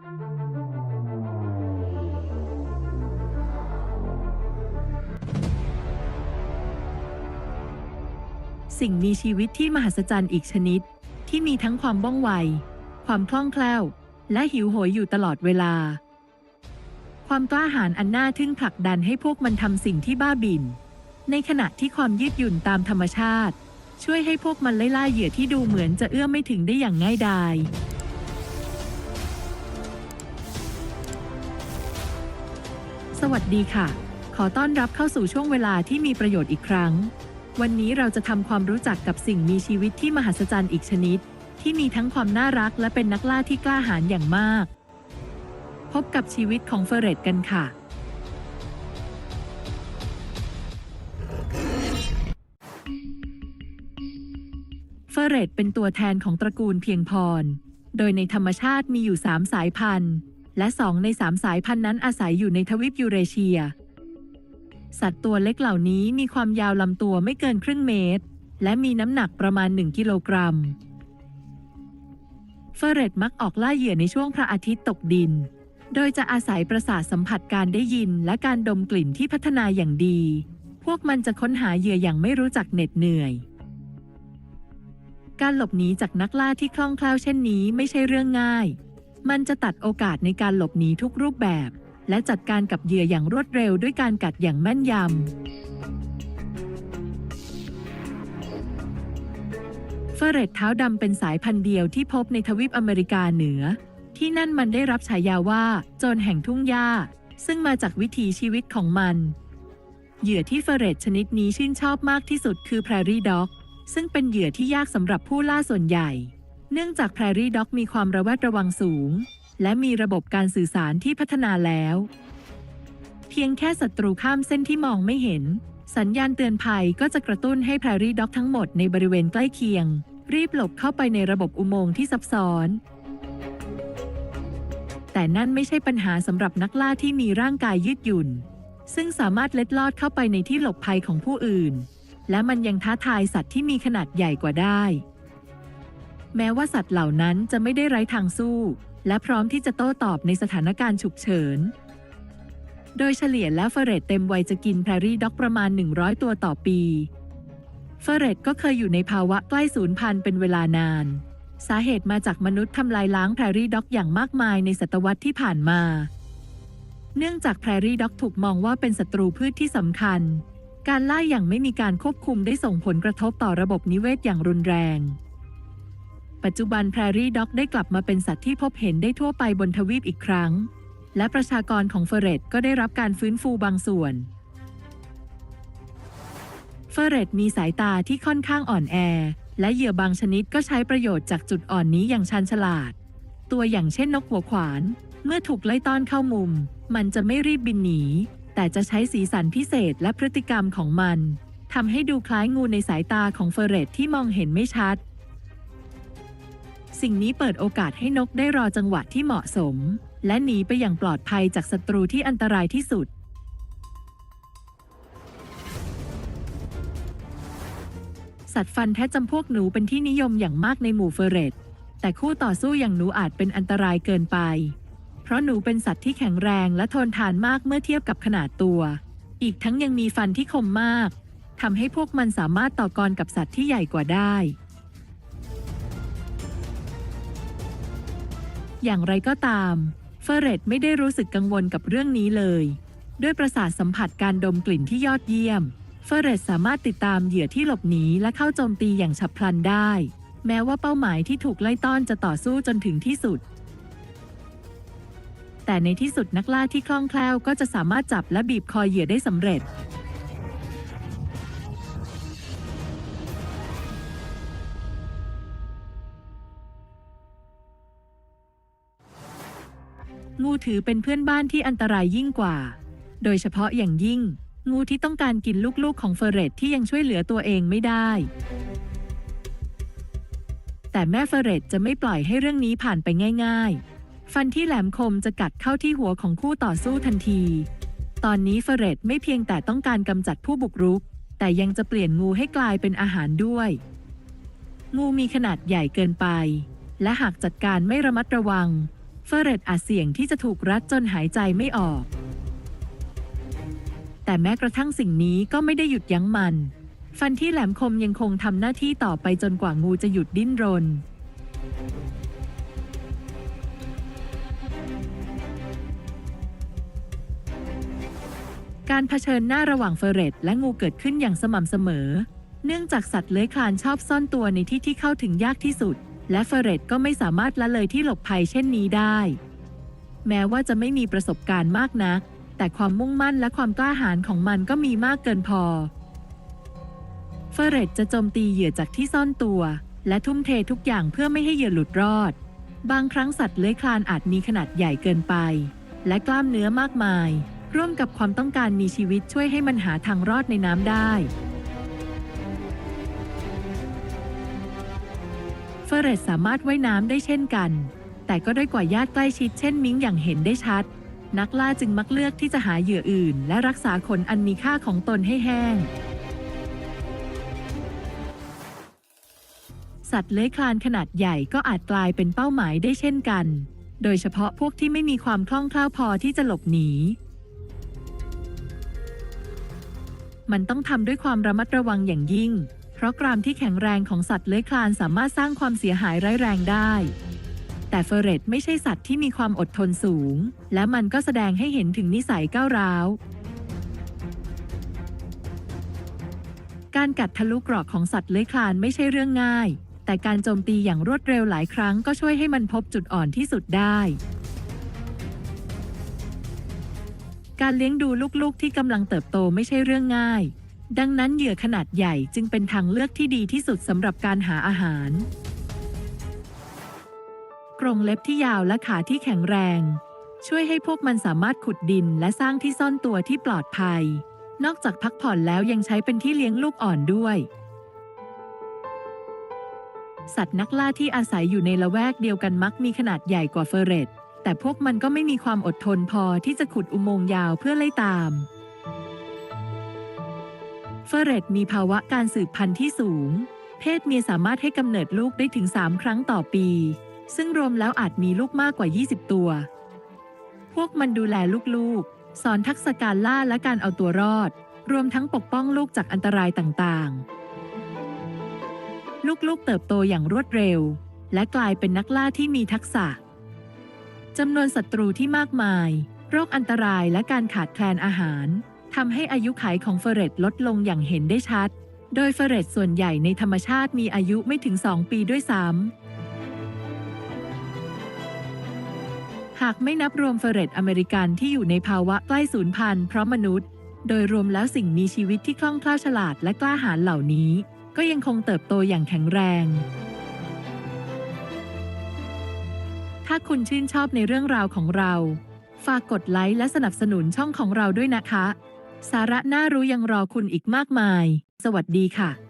สิ่งมีชีวิตที่มหัศจรรย์อีกชนิด ที่มีทั้งความว่องไว ความคล่องแคล่ว และหิวโหยอยู่ตลอดเวลา ความกล้าหาญอันน่าทึ่งผลักดันให้พวกมันทำสิ่งที่บ้าบิน ในขณะที่ความยืดหยุ่นตามธรรมชาติ ช่วยให้พวกมันไล่ล่าเหยื่อที่ดูเหมือนจะเอื้อมไม่ถึงได้อย่างง่ายดาย สวัสดีค่ะ ขอต้อนรับเข้าสู่ช่วงเวลาที่มีประโยชน์อีกครั้ง วันนี้เราจะทำความรู้จักกับสิ่งมีชีวิตที่มหัศจรรย์อีกชนิด ที่มีทั้งความน่ารักและเป็นนักล่าที่กล้าหาญอย่างมาก พบกับชีวิตของเฟอเรตกันค่ะ เฟอเรตเป็นตัวแทนของตระกูลเพียงพร โดยในธรรมชาติมีอยู่ 3 สายพันธุ์ และสองใน 3 สายพันธุ์นั้นอาศัยอยู่ในทวีปยูเรเชีย สัตว์ตัวเล็กเหล่านี้มีความยาวลำตัวไม่เกินครึ่งเมตร และมีน้ำหนักประมาณ 1 กิโลกรัม เฟอเรตมักออกล่าเหยื่อในช่วงพระอาทิตย์ตกดิน โดยจะอาศัยประสาทสัมผัสการได้ยินและการดมกลิ่นที่พัฒนาอย่างดี พวกมันจะค้นหาเหยื่ออย่างไม่รู้จักเหน็ดเหนื่อยการหลบหนีจากนักล่าที่คล่องแคล่วเช่นนี้ไม่ใช่เรื่องง่าย มันจะตัดโอกาสในการหลบหนีทุกรูปแบบ และจัดการกับเหยื่ออย่างรวดเร็วด้วยการกัดอย่างแม่นยำเฟเรตเท้าดำเป็นสายพันธุ์เดียวที่พบในทวีปอเมริกาเหนือ ที่นั่นมันได้รับฉายาว่า โจรแห่งทุ่งหญ้า ซึ่งมาจากวิถีชีวิตของมัน เหยื่อที่เฟเรตชนิดนี้ชื่นชอบมากที่สุดคือแพรรี่ด็อกซึ่งเป็นเหยื่อที่ยากสำหรับผู้ล่าส่วนใหญ่ เนื่องจากแพรรี่ด็อกมีความระแวดระวังสูง และมีระบบการสื่อสารที่พัฒนาแล้ว เพียงแค่ศัตรูข้ามเส้นที่มองไม่เห็น สัญญาณเตือนภัยก็จะกระตุ้นให้แพรรี่ด็อกทั้งหมดในบริเวณใกล้เคียง รีบหลบเข้าไปในระบบอุโมงค์ที่ซับซ้อน แต่นั่นไม่ใช่ปัญหาสำหรับนักล่าที่มีร่างกายยืดหยุ่น ซึ่งสามารถเล็ดลอดเข้าไปในที่หลบภัยของผู้อื่น และมันยังท้าทายสัตว์ที่มีขนาดใหญ่กว่าได้ แม้ว่าสัตว์เหล่านั้นจะไม่ได้ไร้ทางสู้ และพร้อมที่จะโต้ตอบในสถานการณ์ฉุกเฉิน โดยเฉลี่ยแล้วเฟเรตเต็มวัยจะกินแพรรี่ด็อกประมาณ 100 ตัวต่อปี เฟเรตก็เคยอยู่ในภาวะใกล้สูญพันธุ์เป็นเวลานาน สาเหตุมาจากมนุษย์ทำลายล้างแพรรี่ด็อกอย่างมากมายในศตวรรษที่ผ่านมา เนื่องจากแพรรี่ด็อกถูกมองว่าเป็นศัตรูพืชที่สำคัญ การล่าอย่างไม่มีการควบคุมได้ส่งผลกระทบต่อระบบนิเวศอย่างรุนแรง ปัจจุบันแพรรี่ด็อกได้กลับมาเป็นสัตว์ที่พบเห็นได้ทั่วไปบนทวีปอีกครั้ง และประชากรของเฟเรตก็ได้รับการฟื้นฟูบางส่วน เฟเรตมีสายตาที่ค่อนข้างอ่อนแอ และเหยื่อบางชนิดก็ใช้ประโยชน์จากจุดอ่อนนี้อย่างชันฉลาด ตัวอย่างเช่นนกหัวขวาน เมื่อถูกไล่ต้อนเข้ามุม มันจะไม่รีบบินหนี แต่จะใช้สีสันพิเศษและพฤติกรรมของมันทำให้ดูคล้ายงูในสายตาของเฟเรตที่มองเห็นไม่ชัด สิ่งนี้เปิดโอกาสให้นกได้รอจังหวะที่เหมาะสม และหนีไปอย่างปลอดภัยจากศัตรูที่อันตรายที่สุด สัตว์ฟันแท้จำพวกหนูเป็นที่นิยมอย่างมากในหมู่เฟเรตแต่คู่ต่อสู้อย่างหนูอาจเป็นอันตรายเกินไป เพราะหนูเป็นสัตว์ที่แข็งแรงและทนทานมากเมื่อเทียบกับขนาดตัว อีกทั้งยังมีฟันที่คมมากทำให้พวกมันสามารถต่อกรกับสัตว์ที่ใหญ่กว่าได้ อย่างไรก็ตาม เฟเรตไม่ได้รู้สึกกังวลกับเรื่องนี้เลย ด้วยประสาทสัมผัสการดมกลิ่นที่ยอดเยี่ยม เฟเรตสามารถติดตามเหยื่อที่หลบหนีและเข้าโจมตีอย่างฉับพลันได้ แม้ว่าเป้าหมายที่ถูกไล่ต้อนจะต่อสู้จนถึงที่สุด แต่ในที่สุดนักล่าที่คล่องแคล่วก็จะสามารถจับและบีบคอเหยื่อได้สำเร็จ งูถือเป็นเพื่อนบ้านที่อันตรายยิ่งกว่า โดยเฉพาะอย่างยิ่ง งูที่ต้องการกินลูกๆของเฟอเรตที่ยังช่วยเหลือตัวเองไม่ได้ แต่แม่เฟอเรตจะไม่ปล่อยให้เรื่องนี้ผ่านไปง่าย ๆ ฟันที่แหลมคมจะกัดเข้าที่หัวของคู่ต่อสู้ทันที ตอนนี้เฟอเรตไม่เพียงแต่ต้องการกำจัดผู้บุกรุก แต่ยังจะเปลี่ยนงูให้กลายเป็นอาหารด้วย งูมีขนาดใหญ่เกินไป และหากจัดการไม่ระมัดระวัง เฟอเรตอาจเสี่ยงที่จะถูกรัดจนหายใจไม่ออก แต่แม้กระทั่งสิ่งนี้ก็ไม่ได้หยุดยั้งมัน ฟันที่แหลมคมยังคงทำหน้าที่ต่อไปจนกว่างูจะหยุดดิ้นรน การเผชิญหน้าระหว่างเฟอเรตและงูเกิดขึ้นอย่างสม่ำเสมอ เนื่องจากสัตว์เลื้อยคลานชอบซ่อนตัวในที่ที่เข้าถึงยากที่สุด และเฟเรตก็ไม่สามารถละเลยที่หลบภัยเช่นนี้ได้ แม้ว่าจะไม่มีประสบการณ์มากนัก แต่ความมุ่งมั่นและความกล้าหาญของมันก็มีมากเกินพอ เฟเรตจะโจมตีเหยื่อจากที่ซ่อนตัว และทุ่มเททุกอย่างเพื่อไม่ให้เหยื่อหลุดรอด บางครั้งสัตว์เลื้อยคลานอาจมีขนาดใหญ่เกินไป และกล้ามเนื้อมากมาย ร่วมกับความต้องการมีชีวิตช่วยให้มันหาทางรอดในน้ำได้ เฟอร์เรตสามารถว่ายน้ำได้เช่นกัน แต่ก็ด้อยกว่าญาติใกล้ชิดเช่นมิงอย่างเห็นได้ชัด นักล่าจึงมักเลือกที่จะหาเหยื่ออื่น และรักษาขนอันมีค่าของตนให้แห้ง สัตว์เลื้อยคลานขนาดใหญ่ก็อาจกลายเป็นเป้าหมายได้เช่นกัน โดยเฉพาะพวกที่ไม่มีความคล่องแคล่วพอที่จะหลบหนี มันต้องทำด้วยความระมัดระวังอย่างยิ่ง เพราะกรามที่แข็งแรงของสัตว์เลื้อยคลานสามารถสร้างความเสียหายร้ายแรงได้ แต่เฟอเรตไม่ใช่สัตว์ที่มีความอดทนสูง และมันก็แสดงให้เห็นถึงนิสัยก้าวร้าว การกัดทะลุกรอกของสัตว์เลื้อยคลานไม่ใช่เรื่องง่าย แต่การโจมตีอย่างรวดเร็วหลายครั้งก็ช่วยให้มันพบจุดอ่อนที่สุดได้การเลี้ยงดูลูกๆที่กำลังเติบโตไม่ใช่เรื่องง่าย ดังนั้นเหยื่อขนาดใหญ่จึงเป็นทางเลือกที่ดีที่สุดสำหรับการหาอาหาร กรงเล็บที่ยาวและขาที่แข็งแรง ช่วยให้พวกมันสามารถขุดดินและสร้างที่ซ่อนตัวที่ปลอดภัย นอกจากพักผ่อนแล้วยังใช้เป็นที่เลี้ยงลูกอ่อนด้วย สัตว์นักล่าที่อาศัยอยู่ในละแวกเดียวกันมักมีขนาดใหญ่กว่าเฟอเรตแต่พวกมันก็ไม่มีความอดทนพอที่จะขุดอุโมงค์ยาวเพื่อไล่ตาม เฟอเรตมีภาวะการสืบพันธุ์ที่สูง เพศเมียสามารถให้กำเนิดลูกได้ถึง 3 ครั้งต่อปี ซึ่งรวมแล้วอาจมีลูกมากกว่า 20 ตัว พวกมันดูแลลูกๆ สอนทักษะการล่าและการเอาตัวรอด รวมทั้งปกป้องลูกจากอันตรายต่างๆ ลูกๆเติบโตอย่างรวดเร็ว และกลายเป็นนักล่าที่มีทักษะจำนวนศัตรูที่มากมาย โรคอันตรายและการขาดแคลนอาหาร ทำให้อายุขัยของเฟอเรตลดลงอย่างเห็นได้ชัด โดยเฟอเรตส่วนใหญ่ในธรรมชาติมีอายุไม่ถึง 2 ปีด้วยซ้ำหากไม่นับรวมเฟอเรตอเมริกันที่อยู่ในภาวะใกล้สูญพันธุ์เพราะมนุษย์ โดยรวมแล้วสิ่งมีชีวิตที่คล่องแคล่วฉลาดและกล้าหาญเหล่านี้ ก็ยังคงเติบโตอย่างแข็งแรง ถ้าคุณชื่นชอบในเรื่องราวของเรา ฝากกดไลค์และสนับสนุนช่องของเราด้วยนะคะ สาระน่ารู้ยังรอคุณอีกมากมาย สวัสดีค่ะ